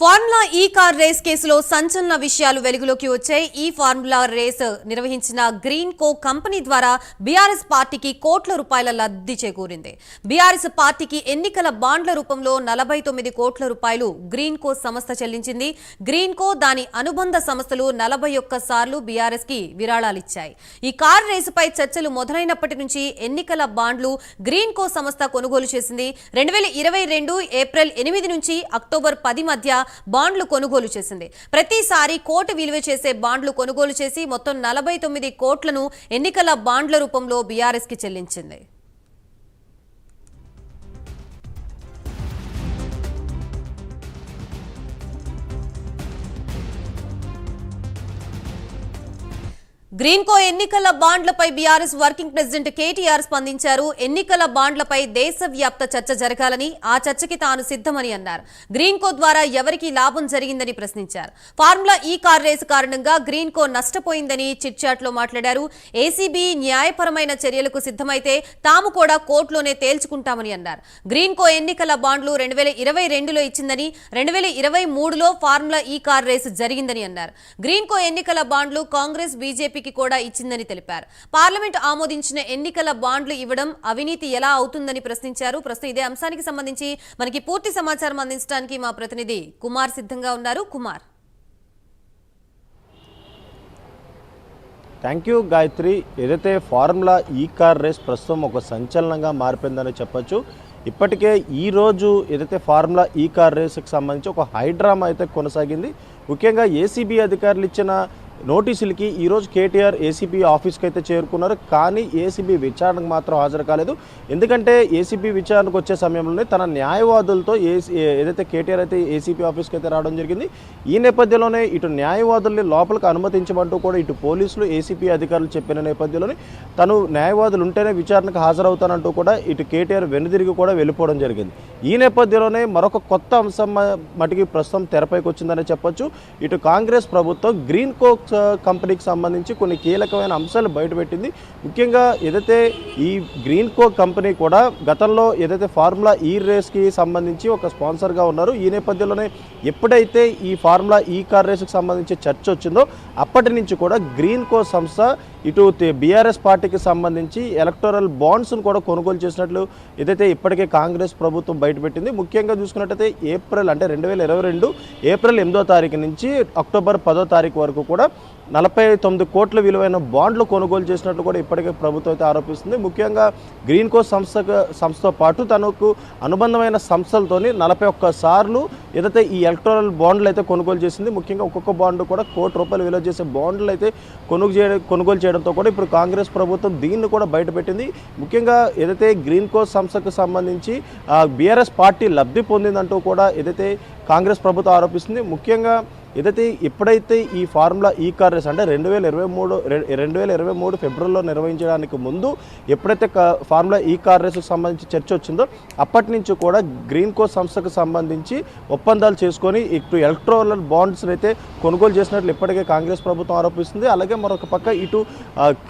Formula ఈ car race కేసులో సంచలన విషయాలు వెలుగులోకి వచ్చాయి. ఈ ఫార్ములా రేస్ నిర్వహించిన గ్రీన్ కో కంపెనీ ద్వారా బీఆర్ఎస్ పార్టీకి కోట్ల రూపాయల లబ్ధి చేకూరింది. బీఆర్ఎస్ పార్టీకి ఎన్నికల బాండ్ల రూపంలో నలభై తొమ్మిది కోట్ల రూపాయలు గ్రీన్ కో సంస్థ చెల్లించింది. గ్రీన్ కో దాని అనుబంధ సంస్థలు నలభై ఒక్క సార్లు బీఆర్ఎస్కి విరాళాలిచ్చాయి. ఈ కార్ రేసుపై చర్చలు మొదలైనప్పటి నుంచి ఎన్నికల బాండ్లు గ్రీన్ కో సంస్థ కొనుగోలు చేసింది. రెండు వేల ఇరవై రెండు ఏప్రిల్ ఎనిమిది నుంచి అక్టోబర్ పది మధ్య బాండ్లు కొనుగోలు చేసింది. ప్రతిసారి కోటి విలువ చేసే బాండ్లు కొనుగోలు చేసి మొత్తం నలభై తొమ్మిది కోట్లను ఎన్నికల బాండ్ల రూపంలో బీఆర్ఎస్కి చెల్లించింది. గ్రీన్కో ఎన్నికల బాండ్లపై బీఆర్ఎస్ వర్కింగ్ ప్రెసిడెంట్ కేటీఆర్ స్పందించారు. ఎన్నికల బాండ్లపై దేశవ్యాప్త చర్చ జరగాలని ఆ చర్చకి తాను సిద్ధమని అన్నారు. గ్రీన్కో ద్వారా ఎవరికి లాభం జరిగిందని ప్రశ్నించారు. ఫార్ములా ఈ కార్ రేసు కారణంగా గ్రీన్కో నష్టపోయిందని చిట్చాట్లో మాట్లాడారు. ఏసీబీ న్యాయపరమైన చర్యలకు సిద్ధమైతే తాము కూడా కోర్టులోనే తేల్చుకుంటామని అన్నారు. గ్రీన్కో ఎన్నికల బాండ్లు రెండు వేల ఇరవై రెండులో ఇచ్చిందని రెండు వేల ఇరవై మూడులో ఫార్ములా ఈ కార్ రేసు జరిగిందని అన్నారు. గ్రీన్కో ఎన్నికల బాండ్లు కాంగ్రెస్ బీజేపీకి కూడా ఇచ్చిందని తెలిపారు. పార్లమెంట్ ఆమోదించిన ఎన్నికల బాండ్లు ఇవ్వడం అవినీతి ఎలా అవుతుందని ప్రశ్నించారు. ప్రస్తుతం ఇదే అంశానికి సంబంధించి మనకి పూర్తి సమాచారం అందించడానికి మా ప్రతినిధి కుమార్ సిద్ధంగా ఉన్నారు. కుమార్. థ్యాంక్ యూ గాయత్రి ఏదైతే ఫార్ములా ఈ కార్ రేస్ ప్రస్తుతం ఒక సంచలనంగా మారిపోయిందని చెప్పొచ్చు. ఇప్పటికే ఈ రోజు ఏదైతే ఫార్ములా ఈ కార్ రేస్కి సంబంధించి ఒక హైడ్రామా అయితే కొనసాగింది. ముఖ్యంగా ఏసీబీ అధికారులు ఇచ్చిన నోటీసులకి ఈరోజు కేటీఆర్ ఏసీబీ ఆఫీస్కి అయితే చేరుకున్నారు. కానీ ఏసీబీ విచారణకు మాత్రం హాజరు కాలేదు. ఎందుకంటే ఏసీబీ విచారణకు వచ్చే సమయంలోనే తన న్యాయవాదులతో ఏసీ ఏదైతే కేటీఆర్ అయితే ఏసీబీ ఆఫీస్కి అయితే రావడం జరిగింది ఈ నేపథ్యంలోనే ఇటు న్యాయవాదుల్ని లోపలికి అనుమతించమంటూ కూడా ఇటు పోలీసులు ఏసీపీ అధికారులు చెప్పిన నేపథ్యంలోనే తను న్యాయవాదులు ఉంటేనే విచారణకు హాజరవుతానంటూ కూడా ఇటు కేటీఆర్ వెనుదిరిగి కూడా వెళ్ళిపోవడం జరిగింది. ఈ నేపథ్యంలోనే మరొక కొత్త అంశం మటుకి ప్రస్తుతం తెరపైకి వచ్చిందని చెప్పొచ్చు. ఇటు కాంగ్రెస్ ప్రభుత్వం గ్రీన్ కోక్ ఆ, కంపెనీకి సంబంధించి కొన్ని కీలకమైన అంశాలు బయటపెట్టింది. ముఖ్యంగా ఏదైతే ఈ గ్రీన్ కో కంపెనీ కూడా గతంలో ఏదైతే ఫార్ములా ఈ రేస్కి సంబంధించి ఒక స్పాన్సర్గా ఉన్నారు ఈ నేపథ్యంలోనే ఎప్పుడైతే ఈ ఫార్ములా ఈ కార్ రేస్కి సంబంధించి చర్చ వచ్చిందో అప్పటి నుంచి కూడా గ్రీన్ కో సంస్థ ఇటు బీఆర్ఎస్ పార్టీకి సంబంధించి ఎలక్టోరల్ బాండ్స్ను కూడా కొనుగోలు చేసినట్లు ఏదైతే ఇప్పటికే కాంగ్రెస్ ప్రభుత్వం బయటపెట్టింది. ముఖ్యంగా చూసుకున్నట్టయితే ఏప్రిల్ అంటే రెండు వేల ఇరవై రెండు ఏప్రిల్ ఎనిమిదో తారీఖు నుంచి అక్టోబర్ పదో తారీఖు వరకు కూడా నలభై తొమ్మిది కోట్ల విలువైన బాండ్లు కొనుగోలు చేసినట్లు కూడా ఇప్పటికే ప్రభుత్వం అయితే ఆరోపిస్తుంది. ముఖ్యంగా గ్రీన్ కో సంస్థ సంస్థతో పాటు తనకు అనుబంధమైన సంస్థలతోని నలభై ఒక్క సార్లు ఏదైతే ఈ ఎలక్ట్రల్ బాండ్లు అయితే కొనుగోలు చేసింది ముఖ్యంగా ఒక్కొక్క బాండ్ కూడా కోటి రూపాయలు విలువ చేసే బాండ్లు అయితే కొనుగోలు చేయడం కొనుగోలు చేయడంతో కూడా ఇప్పుడు కాంగ్రెస్ ప్రభుత్వం దీన్ని కూడా బయటపెట్టింది. ముఖ్యంగా ఏదైతే గ్రీన్ కో సంస్థకు సంబంధించి బీఆర్ఎస్ పార్టీ లబ్ధి పొందిందంటూ కూడా ఏదైతే కాంగ్రెస్ ప్రభుత్వం ఆరోపిస్తుంది. ముఖ్యంగా ఏదైతే ఎప్పుడైతే ఈ ఫార్ములా ఈ కార్ రేస్ అంటే రెండు వేల ఇరవై మూడు రెండు వేల ఇరవై మూడు ఫిబ్రవరిలో నిర్వహించడానికి ముందు ఎప్పుడైతే కా- ఫార్ములా ఈ కార్ రేసుకు సంబంధించి చర్చ వచ్చిందో అప్పటి నుంచి కూడా గ్రీన్ కో సంస్థకు సంబంధించి ఒప్పందాలు చేసుకొని ఇటు ఎలక్ట్రోలర్ బాండ్స్ని అయితే కొనుగోలు చేసినట్లు ఇప్పటికే కాంగ్రెస్ ప్రభుత్వం ఆరోపిస్తుంది. అలాగే మరొక పక్క ఇటు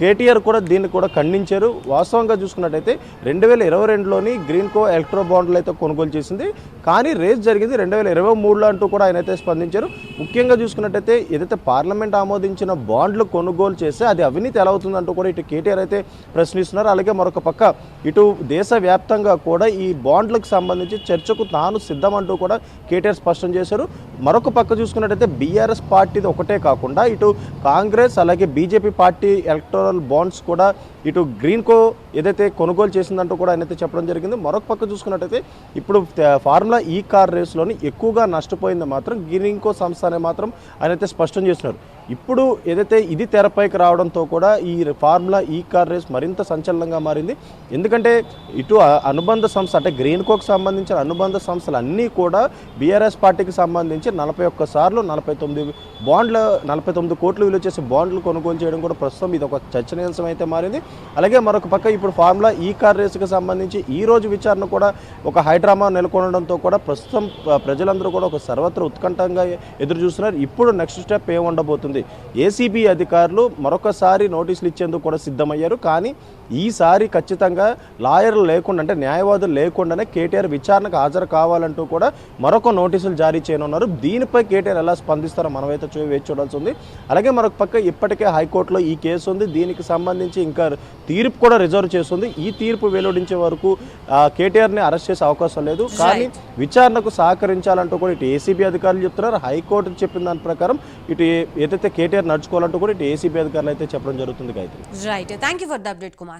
కేటీఆర్ కూడా దీన్ని కూడా ఖండించారు. వాస్తవంగా చూసుకున్నట్టయితే రెండు వేల ఇరవై రెండులోని గ్రీన్ కో ఎలక్ట్రో బాండ్లు అయితే కొనుగోలు చేసింది. కానీ రేస్ జరిగింది రెండు వేల ఇరవై మూడులో అంటూ కూడా ఆయన అయితే స్పందించారు. ముఖ్యంగా చూసుకున్నట్టయితే ఏదైతే పార్లమెంట్ ఆమోదించిన బాండ్లు కొనుగోలు చేస్తే అది అవినీతి ఎలా అవుతుందంటూ కూడా ఇటు కేటీఆర్ అయితే ప్రశ్నిస్తున్నారు. అలాగే మరొక పక్క ఇటు దేశవ్యాప్తంగా కూడా ఈ బాండ్లకు సంబంధించి చర్చకు తాను సిద్ధమంటూ కూడా కేటీఆర్ స్పష్టం చేశారు. మరొక పక్క చూసుకున్నట్టయితే బీఆర్ఎస్ పార్టీది ఒకటే కాకుండా ఇటు కాంగ్రెస్ అలాగే బీజేపీ పార్టీ ఎలక్టోరల్ బాండ్స్ కూడా ఇటు గ్రీన్ కో ఏదైతే కొనుగోలు చేసిందంటూ కూడా ఆయన అయితే చెప్పడం జరిగింది. మరొక పక్క చూసుకున్నట్టయితే ఇప్పుడు ఫార్ములా ఈ కార్ రేస్లోని ఎక్కువగా నష్టపోయింది మాత్రం గ్రీన్ కో సంస్థ మాత్రం ఆయన అయితే స్పష్టం చేస్తున్నారు. ఇప్పుడు ఏదైతే ఇది తెరపైకి రావడంతో కూడా ఈ ఫార్ములా ఈ కార్ రేస్ మరింత సంచలనంగా మారింది. ఎందుకంటే ఇటు అనుబంధ సంస్థ అంటే గ్రీన్ కోకి సంబంధించిన అనుబంధ సంస్థలు అన్నీ కూడా బీఆర్ఎస్ పార్టీకి సంబంధించి నలభై ఒక్క సార్లు నలభై తొమ్మిది బాండ్ల నలభై తొమ్మిది కోట్లు విలువ చేసే బాండ్లు కొనుగోలు చేయడం కూడా ప్రస్తుతం ఇది ఒక చర్చనీయాంశం అయితే మారింది. అలాగే మరొక పక్క ఇప్పుడు ఫార్ములా ఈ కార్ రేసుకి సంబంధించి ఈ రోజు విచారణ కూడా ఒక హైడ్రామా నెలకొనడంతో కూడా ప్రస్తుతం ప్రజలందరూ కూడా ఒక సర్వత్ర ఉత్కంఠంగా ఎదురు చూస్తున్నారు ఇప్పుడు నెక్స్ట్ స్టెప్ ఏం ఉండబోతుంది? ఏసీబీ అధికారులు మరొకసారి నోటీసులు ఇచ్చేందుకు కూడా సిద్ధమయ్యారు. కానీ ఈసారి ఖచ్చితంగా లాయర్లు లేకుండా అంటే న్యాయవాదులు లేకుండానే కేటీఆర్ విచారణకు హాజరు కావాలంటూ కూడా మరొక నోటీసులు జారీ చేయనున్నారు. దీనిపై కేటీఆర్ ఎలా స్పందిస్తారో మనమైతే చూ వేచి చూడాల్సి ఉంది. అలాగే మరొక పక్క ఇప్పటికే హైకోర్టులో ఈ కేసు ఉంది. దీనికి సంబంధించి ఇంకా తీర్పు కూడా రిజర్వ్ చేస్తుంది. ఈ తీర్పు వెలువడించే వరకు కేటీఆర్ని అరెస్ట్ చేసే అవకాశం లేదు. కానీ విచారణకు సహకరించాలంటూ కూడా ఇటు ఏసీబీ అధికారులు చెప్తున్నారు. హైకోర్టు చెప్పిన దాని ప్రకారం ఇటు ఏదైతే కేటీఆర్ నడుచుకోవాలంటూ కూడా ఇటు ఏసీబీ అధికారులు అయితే చెప్పడం జరుగుతుంది Gayatri. Right thank you for the update Kumar